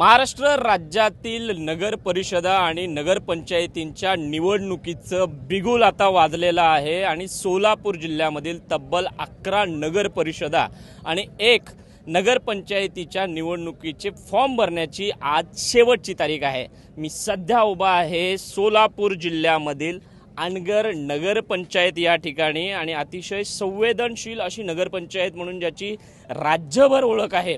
महाराष्ट्र राज्यातील नगर परिषदा आणि नगरपंचायतींच्या निवडणुकीचं बिगुल आता वाजलेलं आहे आणि सोलापूर जिल्ह्यामधील तब्बल अकरा नगर परिषदा आणि एक नगरपंचायतीच्या निवडणुकीचे फॉर्म भरण्याची आज शेवटची तारीख आहे. मी सध्या उभा आहे सोलापूर जिल्ह्यामधील अनगर नगरपंचायत या ठिकाणी आणि अतिशय संवेदनशील अशी नगरपंचायत म्हणून ज्याची राज्यभर ओळख आहे.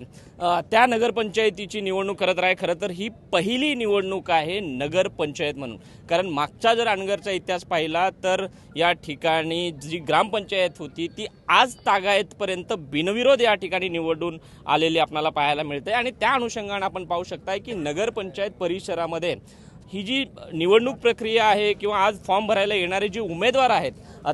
त्या नगरपंचायतीची निवडणूक करत आहे खरं तर ही पहिली निवडणूक आहे नगरपंचायत म्हणून. कारण मागचा जर अनगरचा इतिहास पाहिला तर या ठिकाणी जी ग्रामपंचायत होती ती आज तागायतपर्यंत बिनविरोध या ठिकाणी निवडून आलेली आपल्याला पाहायला मिळते. आणि त्या अनुषंगानं आपण पाहू शकताय की नगरपंचायत परिसरामध्ये ही जी निवडणूक प्रक्रिया आहे किंवा आज फॉर्म भरायला येणारे जे उमेदवार आहेत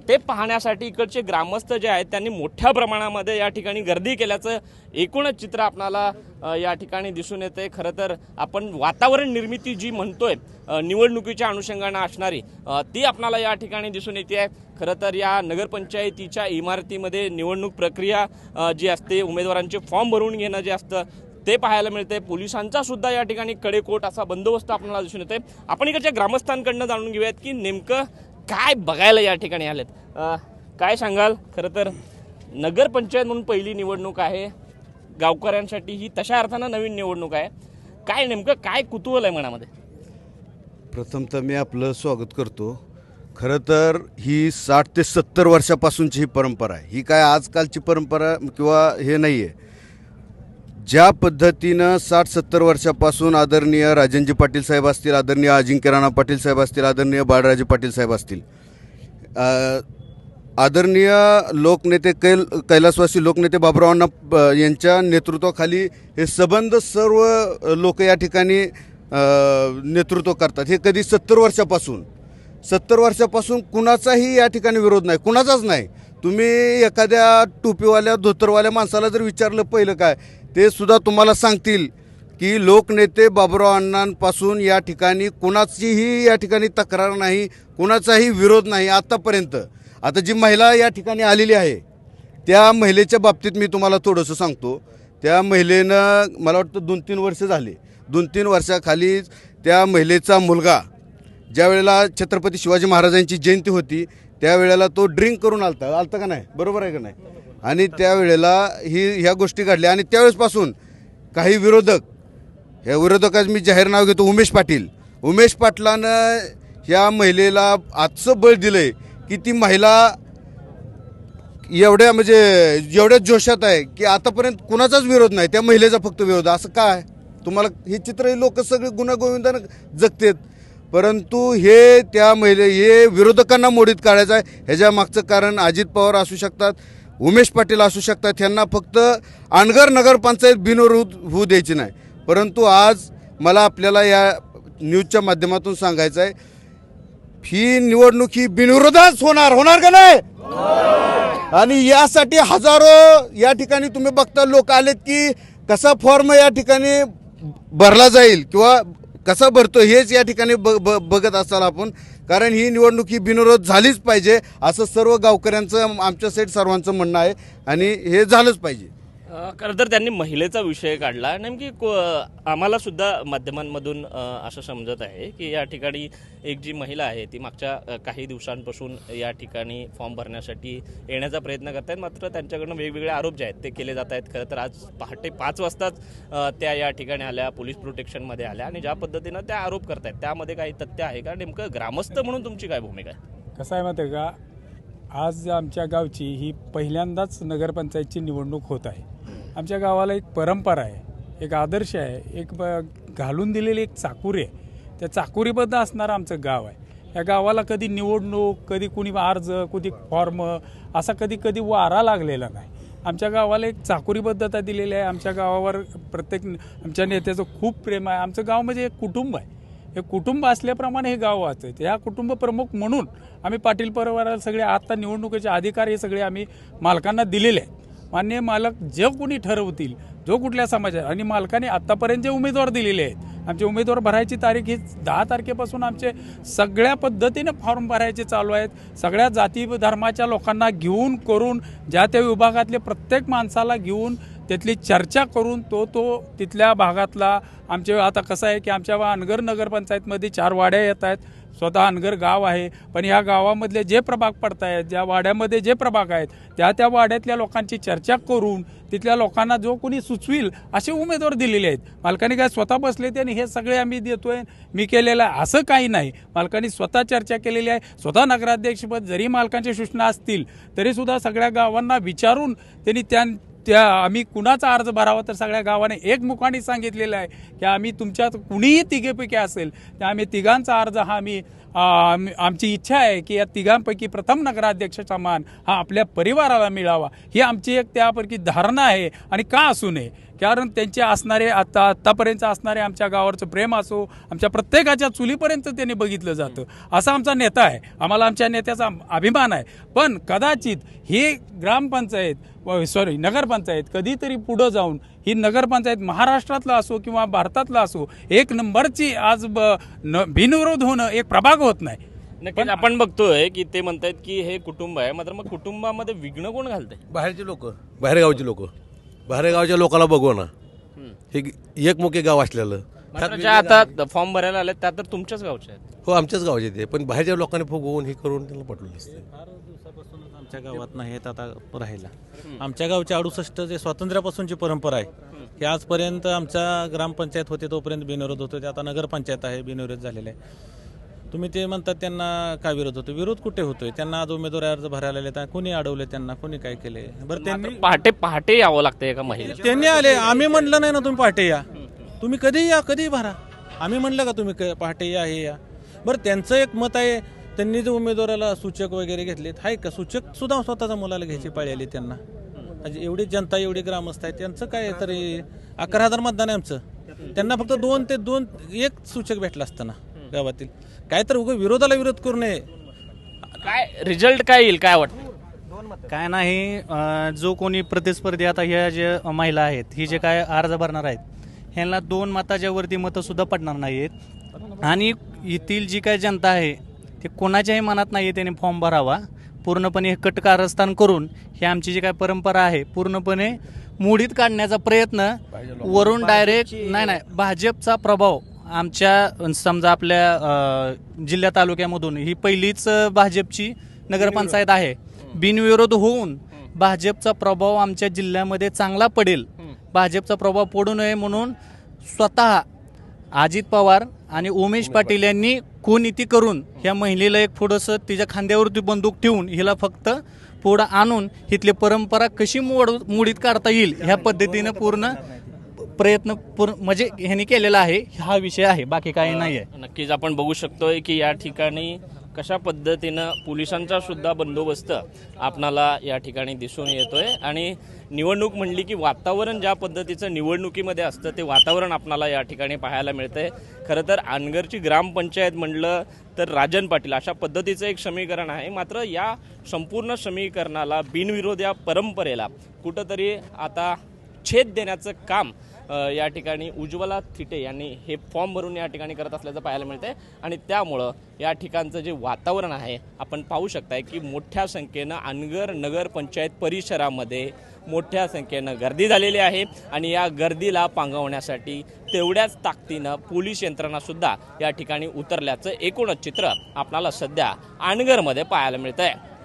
ते पाहण्यासाठी इकडचे ग्रामस्थ जे आहेत त्यांनी मोठ्या प्रमाणामध्ये या ठिकाणी गर्दी केल्याचं एकूणच चित्र आपणाला या ठिकाणी दिसून येते खरं तर आपण वातावरण निर्मिती जी म्हणतोय निवडणुकीच्या अनुषंगानं असणारी ती आपणाला या ठिकाणी दिसून येते आहे खरं तर या नगरपंचायतीच्या इमारतीमध्ये निवडणूक प्रक्रिया जी असते उमेदवारांचे फॉर्म भरून घेणं जे असतं ते पाहायला मिळते. पोलिसांचा सुद्धा या ठिकाणी कडेकोट असा बंदोबस्त आपल्याला दिसून येते आपण इकडच्या ग्रामस्थांकडनं जाणून घेऊयात की नेमकं काय बघायला या ठिकाणी आलेत. काय सांगाल? खरं तर नगरपंचायत म्हणून पहिली निवडणूक आहे. गावकऱ्यांसाठी ही तशा अर्थानं नवीन निवडणूक आहे. काय नेमकं काय कुतूहल आहे मनामध्ये? प्रथम तर मी आपलं स्वागत करतो. खरं तर ही साठ ते सत्तर वर्षापासूनची ही परंपरा आहे. ही काय आजकालची परंपरा किंवा हे नाही आहे ज्या पद्धतीनं साठ सत्तर वर्षापासून आदरणीय राजनजी पाटील साहेब असतील आदरणीय अजिंक्य राणा पाटील साहेब असतील आदरणीय बाळराजे पाटील साहेब असतील आदरणीय लोकनेते कैल कैलासवासी लोकनेते बाबुरावांना यांच्या नेतृत्वाखाली हे सबंध सर्व लोक या ठिकाणी नेतृत्व करतात. हे कधी सत्तर वर्षापासून सत्तर वर्षापासून कुणाचाही या ठिकाणी विरोध नाही कुणाचाच नाही. तुम्ही एखाद्या टोपीवाल्या धोतरवाल्या माणसाला जर विचारलं पहिलं काय? ते सुद्धा तुम्हाला सांगतील की लोकनेते बाबुराव अण्णांपासून या ठिकाणी कुणाचीही या ठिकाणी तक्रार नाही कुणाचाही विरोध नाही आत्तापर्यंत आता जी महिला या ठिकाणी आलेली आहे त्या महिलेच्या बाबतीत मी तुम्हाला थोडंसं सांगतो. त्या महिलेनं मला वाटतं दोन तीन वर्ष झाले. दोन तीन वर्षाखाली त्या महिलेचा मुलगा ज्या वेळेला छत्रपती शिवाजी महाराजांची जयंती होती त्यावेळेला तो ड्रिंक करून आलता. आलता का नाही? बरोबर आहे का नाही? आणि त्यावेळेला ही ह्या गोष्टी घडल्या. आणि त्यावेळेसपासून काही विरोधक ह्या विरोधकाचं मी जाहीर नाव घेतो उमेश पाटील. उमेश पाटलानं ह्या महिलेला आजचं बळ दिलंय की ती महिला एवढ्या म्हणजे एवढ्या जोशात आहे की आतापर्यंत कुणाचाच विरोध नाही. त्या महिलेचा फक्त विरोध. असं काय? तुम्हाला हे चित्र लोक सगळे गुन्हा जगतेत. परंतु हे त्या महिले हे विरोधकांना मोडीत काढायचं आहे. ह्याच्या मागचं कारण अजित पवार असू शकतात उमेश पाटील असू शकतात त्यांना फक्त अनगर नगरपंचायत बिनविरोध होऊ द्यायची नाही. परंतु आज मला आपल्याला या न्यूजच्या माध्यमातून सांगायचं आहे ही निवडणूक ही बिनविरोधच होणार होणार का नाही? आणि यासाठी हजारो या ठिकाणी तुम्ही बघता लोक आलेत की कसा फॉर्म या ठिकाणी भरला जाईल किंवा कसा भरतो हेच या ठिकाणी ब बघत असाल आपण. कारण ही निवडणूक ही बिनविरोध झालीच पाहिजे असं सर्व गावकऱ्यांचं आमच्या साईड सर्वांचं म्हणणं आहे. आणि हे झालंच पाहिजे. खरं तर त्यांनी महिलेचा विषय काढला. नेमकी को आम्हाला सुद्धा माध्यमांमधून असं समजत आहे की या ठिकाणी एक जी महिला आहे ती मागच्या काही दिवसांपासून या ठिकाणी फॉर्म भरण्यासाठी येण्याचा प्रयत्न करत आहेत मात्र त्यांच्याकडनं वेगवेगळे आरोप जे आहेत ते केले जात आहेत खरं तर आज पहाटे पाच वाजताच त्या या ठिकाणी आल्या पोलीस प्रोटेक्शनमध्ये आल्या आणि ज्या पद्धतीनं त्या आरोप करत आहेत त्यामध्ये काही तथ्य आहे का? नेमकं ग्रामस्थ म्हणून तुमची काय भूमिका आहे? कसं आहे माहिती आहे का? आज आमच्या गावची ही पहिल्यांदाच नगरपंचायतची निवडणूक होत आहे. आमच्या गावाला एक परंपरा आहे एक आदर्श आहे एक ब घालून दिलेली एक चाकुरी आहे. त्या चाकुरीबद्ध असणारं आमचं गाव आहे. या गावाला कधी निवडणूक कधी कुणी अर्ज कधी फॉर्म असा कधी कधी वारा लागलेला नाही. आमच्या गावाला एक चाकुरीबद्धता दिलेली आहे. आमच्या गावावर प्रत्येक आमच्या नेत्याचं खूप प्रेम आहे. आमचं गाव म्हणजे एक कुटुंब आहे. हे कुटुंब असल्याप्रमाणे हे गाव वाचत ह्या कुटुंब प्रमुख म्हणून आम्ही पाटील परिवाराला सगळे आता निवडणुकीचे अधिकार हे सगळे आम्ही मालकांना दिलेले आहेत. मान्य मालक जे कोणी ठरवतील जो कुठल्या समाजात आणि मालकाने आत्तापर्यंत जे उमेदवार दिलेले आहेत आमचे उमेदवार भरायची तारीख ही दहा तारखेपासून आमचे सगळ्या पद्धतीने फॉर्म भरायचे चालू आहेत. सगळ्या जाती धर्माच्या लोकांना घेऊन करून ज्या त्या विभागातले प्रत्येक माणसाला घेऊन त्यातली चर्चा करून तो तो तिथल्या भागातला आमच्या आता कसं आहे की आमच्या अनगर नगरपंचायतमध्ये चार वाड्या येत आहेत. स्वतः अनगर गाव आहे. पण या गावामधले जे प्रभाग पडत आहेत ज्या वाड्यामध्ये जे प्रभाग आहेत त्या त्या वाड्यातल्या लोकांची चर्चा करून तिथल्या लोकांना जो कोणी सुचविल असे उमेदवार दिलेले आहेत. मालकाने काय स्वतः बसले ते आणि हे सगळे आम्ही देतोय मी केलेलं आहे. असं काही नाही. मालकांनी स्वतः चर्चा केलेली आहे. स्वतः नगराध्यक्षपद जरी मालकांच्या सूचना असतील तरीसुद्धा सगळ्या गावांना विचारून त्यांनी त्या त्या आम्ही कुणाचा अर्ज भरावा तर सगळ्या गावाने एकमुखाने सांगितलेलं आहे की आम्ही तुमच्यात कुणीही तिघेपैकी असेल तर आम्ही तिघांचा अर्ज हा आम्ही आमची इच्छा आहे की या तिघांपैकी प्रथम नगराध्यक्षाचा मान हा आपल्या परिवाराला मिळावा. ही आमची एक त्यापैकी धारणा आहे आणि का असू नये. कारण त्यांचे असणारे आता आत्तापर्यंत असणारे आमच्या गावावरचं प्रेम असो आमच्या प्रत्येकाच्या चुलीपर्यंत त्यांनी बघितलं जातं. असा आमचा नेता आहे. आम्हाला आमच्या नेत्याचा अभिमान आहे. पण कदाचित ही ग्रामपंचायत सॉरी नगरपंचायत कधीतरी पुढं जाऊन ही नगरपंचायत महाराष्ट्रातला असो किंवा भारतातला असो एक नंबरची आज ब- न- बिनविरोध होणं एक प्रभाग होत नाही. नक्कीच आपण बघतोय की ते म्हणतायत की हे कुटुंब आहे मात्र मग कुटुंबामध्ये विघ्न कोण घालतंय? बाहेरचे लोक बाहेरगावचे लोक. बाहेरगावच्या लोकांना बघू ना. हे एकमुखे गाव असलेलं. मात्र ज्या आता फॉर्म भरायला आले त्या तर तुमच्याच गावच्या आहेत. हो आमच्याच गावाचे ते. पण बाहेरच्या लोकांनी फुगवून हे करून त्यांना पटवलं असते फार दिवसापासूनच आमच्या गावात नाही आहेत आता राहायला आमच्या गावच्या अडुसष्ट जे स्वातंत्र्यापासूनची परंपरा आहे की आजपर्यंत आमच्या ग्रामपंचायत होते तोपर्यंत बिनविरोध होते. आता नगरपंचायत आहे बिनविरोध झालेलं आहे. तुम्ही ते म्हणतात त्यांना काय विरोध होतो? विरोध कुठे होतोय? त्यांना आज उमेदवारी अर्ज भरायला आले कोणी अडवले त्यांना? कोणी काय केले बरं त्यांनी पहाटे पहाटे यावं लागतं एका महिला त्यांनी आले. आम्ही म्हणलं नाही ना तुम्ही पहाटे या. तुम्ही कधी या कधी भरा. आम्ही म्हणलं का तुम्ही क- पहाटे या हे या? बरं त्यांचं एक मत आहे त्यांनी जे उमेदवाराला सूचक वगैरे घेतलेत आहे का? सूचक सुद्धा स्वतःच्या मुलाला घ्यायची पाळी आली त्यांना. म्हणजे एवढी जनता एवढी ग्रामस्थ आहे त्यांचं काय तरी अकरा हजार मतदान आहे आमचं. त्यांना फक्त दोन ते दोन एक सूचक भेटलं असतं ना गावातील. काय तर उगं विरोधाला विरोध करू नये. काय रिझल्ट काय येईल काय वाटतं? काय नाही अं, जो कोणी प्रतिस्पर्धी आता ह्या जे महिला आहेत ही जे काय अर्ज भरणार आहेत ह्यांना दोन मताच्या वरती मतं सुद्धा पडणार नाहीत आणि येथील जी काय जनता आहे ते कोणाच्याही मनात नाही त्याने फॉर्म भरावा. पूर्णपणे हे कट कारस्थान करून ही आमची जी काय परंपरा आहे पूर्णपणे मोडीत काढण्याचा प्रयत्न वरून डायरेक्ट नाही नाही भाजपचा प्रभाव आमच्या समजा आपल्या जिल्हा तालुक्यामधून ही पहिलीच भाजपची नगरपंचायत आहे. बिनविरोध होऊन भाजपचा प्रभाव आमच्या जिल्ह्यामध्ये चांगला पडेल. भाजपचा प्रभाव पडू नये म्हणून स्वतः अजित पवार आणि उमेश पाटील यांनी कोनीती करून ह्या महिलेला एक थोडंसं तिच्या खांद्यावरती बंदूक ठेवून हिला फक्त पुढं आणून इथली परंपरा कशी मोड मोडीत काढता येईल ह्या पद्धतीनं पूर्ण प्रयत्न पूर्ण म्हणजे ह्यांनी केलेला आहे हा विषय आहे बाकी काही नाही आहे नक्कीच आपण बघू शकतोय की या ठिकाणी कशा पद्धतीनं पोलिसांचा सुद्धा बंदोबस्त आपणाला या ठिकाणी दिसून येतोय. आणि निवडणूक म्हणली की वातावरण ज्या पद्धतीचं निवडणुकीमध्ये असतं ते वातावरण आपणाला या ठिकाणी पाहायला मिळतंय. खरं तर अनगरची ग्रामपंचायत म्हणलं तर राजन पाटील अशा पद्धतीचं एक समीकरण आहे. मात्र या संपूर्ण समीकरणाला बिनविरोध या परंपरेला कुठंतरी आता छेद देण्याचं काम या ठिकाणी उज्ज्वला थिटे यांनी हे फॉर्म भरून या ठिकाणी करत असल्याचं पाहायला मिळते आणि त्यामुळं या ठिकाणचं जे वातावरण आहे आपण पाहू शकताय की मोठ्या संख्येनं अनगर नगर पंचायत परिसरामध्ये मोठ्या संख्येनं गर्दी झालेली आहे. आणि या गर्दीला पांगवण्यासाठी तेवढ्याच ताकदीनं पोलीस यंत्रणासुद्धा या ठिकाणी उतरल्याचं एकूणच चित्र आपल्याला सध्या अनगरमध्ये पाहायला मिळतं आहे